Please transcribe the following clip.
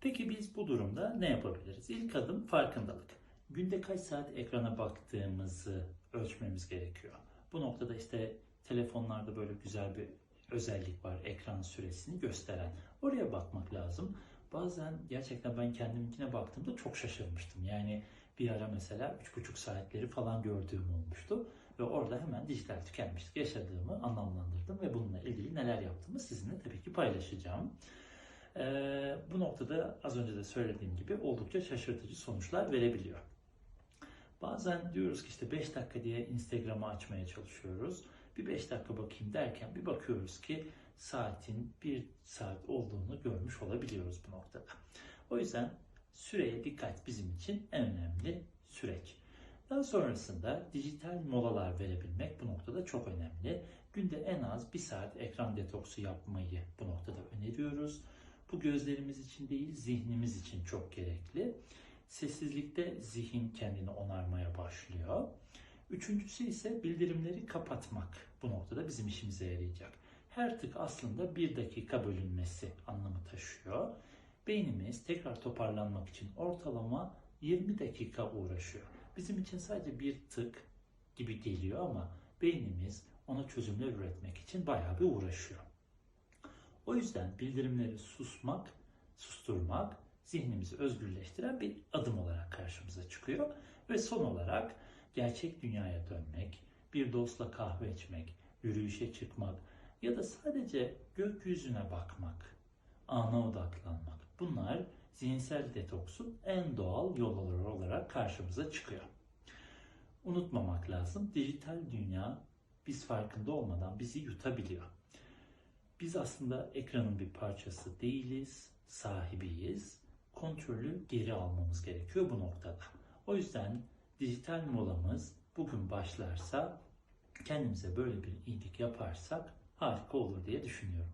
Peki biz bu durumda ne yapabiliriz? İlk adım farkındalık. Günde kaç saat ekrana baktığımızı ölçmemiz gerekiyor. Bu noktada işte telefonlarda böyle güzel bir özellik var ekran süresini gösteren. Oraya bakmak lazım. Bazen gerçekten ben kendiminkine baktığımda çok şaşırmıştım. Yani bir ara mesela 3,5 saatleri falan gördüğüm olmuştu. Ve orada hemen dijital tükenmişlik yaşadığımı anlamlandırdım ve bununla ilgili neler yaptığımı sizinle tabii ki paylaşacağım. Ee, noktada az önce de söylediğim gibi oldukça şaşırtıcı sonuçlar verebiliyor. Bazen diyoruz ki işte 5 dakika diye Instagram'ı açmaya çalışıyoruz. Bir 5 dakika bakayım derken bir bakıyoruz ki saatin 1 saat olduğunu görmüş olabiliyoruz bu noktada. O yüzden süreye dikkat bizim için en önemli süreç. Daha sonrasında dijital molalar verebilmek bu noktada çok önemli. Günde en az bir saat ekran detoksu yapmayı bu noktada öneriyoruz. Bu gözlerimiz için değil zihnimiz için çok gerekli. Sessizlikte zihin kendini onarmaya başlıyor. Üçüncüsü ise bildirimleri kapatmak bu noktada bizim işimize yarayacak. Her tık aslında bir dakika bölünmesi anlamı taşıyor. Beynimiz tekrar toparlanmak için ortalama 20 dakika uğraşıyor. Bizim için sadece bir tık gibi geliyor ama beynimiz ona çözümler üretmek için bayağı bir uğraşıyor. O yüzden bildirimleri susmak, susturmak zihnimizi özgürleştiren bir adım olarak karşımıza çıkıyor. Ve son olarak gerçek dünyaya dönmek, bir dostla kahve içmek, yürüyüşe çıkmak ya da sadece gökyüzüne bakmak, ana odaklanmak. Bunlar zihinsel detoksun en doğal yolları olarak karşımıza çıkıyor. Unutmamak lazım. Dijital dünya biz farkında olmadan bizi yutabiliyor. Biz aslında ekranın bir parçası değiliz, sahibiyiz. Kontrolü geri almamız gerekiyor bu noktada. O yüzden dijital molamız bugün başlarsa kendimize böyle bir iyilik yaparsak harika olur diye düşünüyorum.